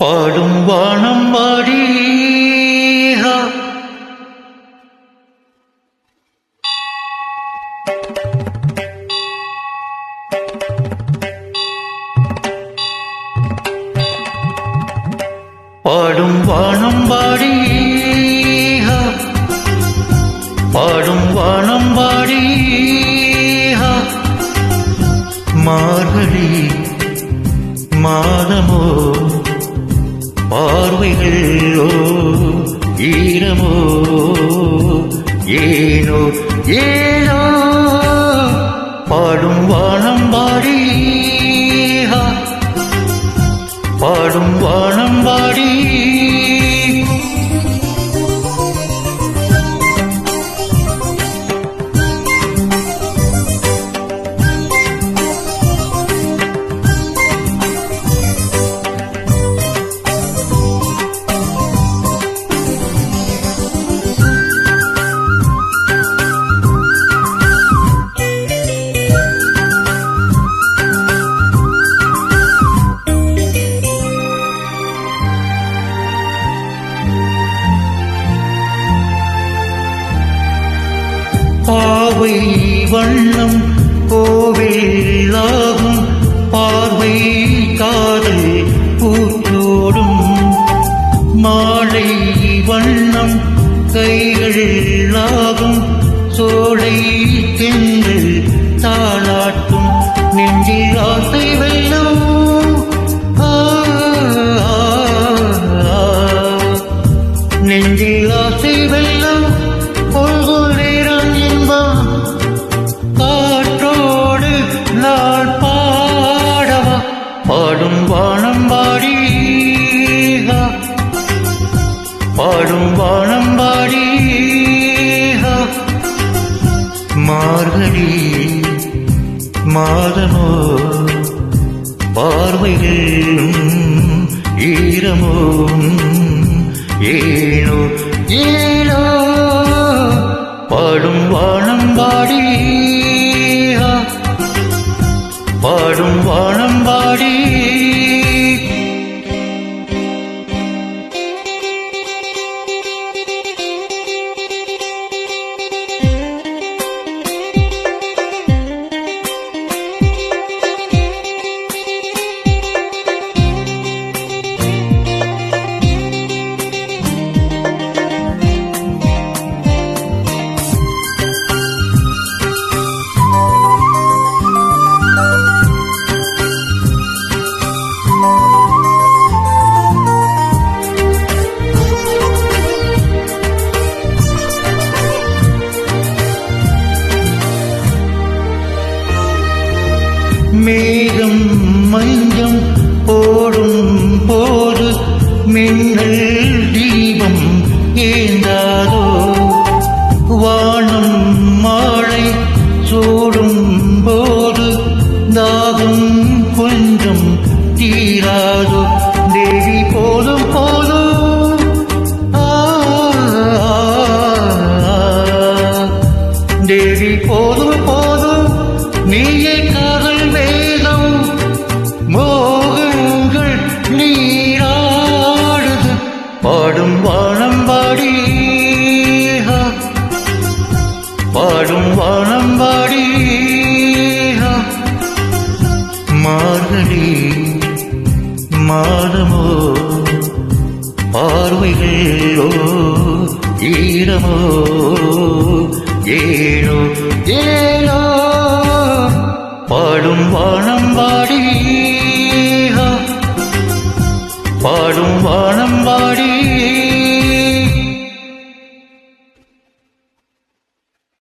பாடும் வானம் வாடி. பாடும் வானம் பாடி பாடும் வானம் பாடி மார்கழி மாதமோ பார்வைகளோ ஈரமோ ஏனோ ஏனோ பாடும் வானம் பாடி பாடும் வானம் பாடி பாவை வண்ணம் கோவிலாகும். பார்வை காதல் பூத்தோடும். மாலை வண்ணம் கைகளாகும் சோலை பாடும் வானம் பாடி. மார்கழி மாதமோ பார்வைகளும் ஈரமோ ஏனோ ஏனோ. பாடும் வானம் பாடி. பாடும் வானம் மேகம் மஞ்சம் போடும் போது மின்னல் தீபம் ஏந்தா மார்கழி மாதமோ பார்வைகளோ ஈரமோ ஏழோ ஏழோ பாடும் வானம் பாடி பாடும் வானம்